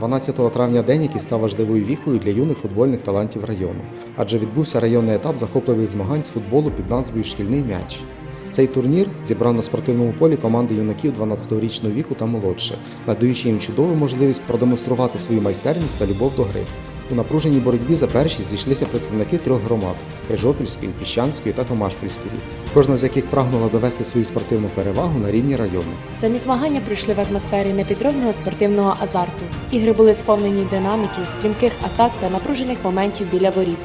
12 травня день, який став важливою віхою для юних футбольних талантів району, адже відбувся районний етап захопливих змагань з футболу під назвою Шкільний м'яч. Цей турнір зібрав на спортивному полі команди юнаків 12-річного віку та молодше, надаючи їм чудову можливість продемонструвати свою майстерність та любов до гри. У напруженій боротьбі за першість зійшлися представники трьох громад Крижопільської, Піщанської та Томашпільської, кожна з яких прагнула довести свою спортивну перевагу на рівні району. Самі змагання пройшли в атмосфері непідробного спортивного азарту. Ігри були сповнені динаміки, стрімких атак та напружених моментів біля воріт,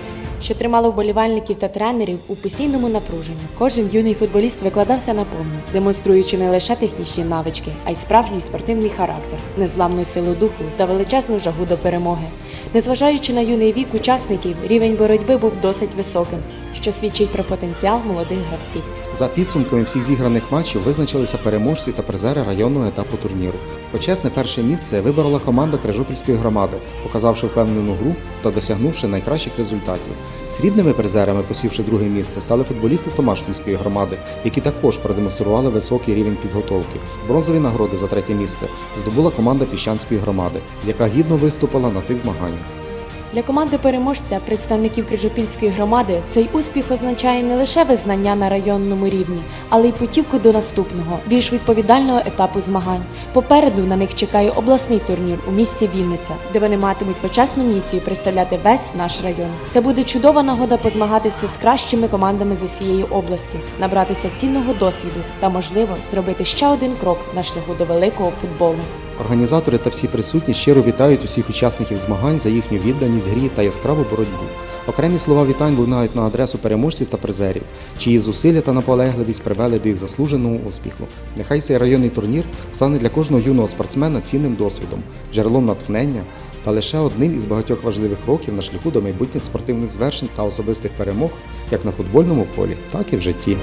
що тримало вболівальників та тренерів у постійному напруженні. Кожен юний футболіст викладався наповну, демонструючи не лише технічні навички, а й справжній спортивний характер, незламну силу духу та величезну жагу до перемоги. Незважаючи на юний вік учасників, рівень боротьби був досить високим, що свідчить про потенціал молодих гравців. За підсумками всіх зіграних матчів визначилися переможці та призери районного етапу турніру. Почесне перше місце виборола команда Крижопільської громади, показавши впевнену гру та досягнувши найкращих результатів. Срібними призерами, посівши друге місце, стали футболісти Томашпільської громади, які також продемонстрували високий рівень підготовки. Бронзові нагороди за третє місце здобула команда Піщанської громади, яка гідно виступила на цих змаганнях. Для команди переможця, представників Крижопільської громади, цей успіх означає не лише визнання на районному рівні, але й путівку до наступного, більш відповідального етапу змагань. Попереду на них чекає обласний турнір у місті Вінниця, де вони матимуть почесну місію представляти весь наш район. Це буде чудова нагода позмагатися з кращими командами з усієї області, набратися цінного досвіду та, можливо, зробити ще один крок на шляху до великого футболу. Організатори та всі присутні щиро вітають усіх учасників змагань за їхню відданість грі та яскраву боротьбу. Окремі слова вітань лунають на адресу переможців та призерів, чиї зусилля та наполегливість привели до їх заслуженого успіху. Нехай цей районний турнір стане для кожного юного спортсмена цінним досвідом, джерелом натхнення та лише одним із багатьох важливих кроків на шляху до майбутніх спортивних звершень та особистих перемог як на футбольному полі, так і в житті.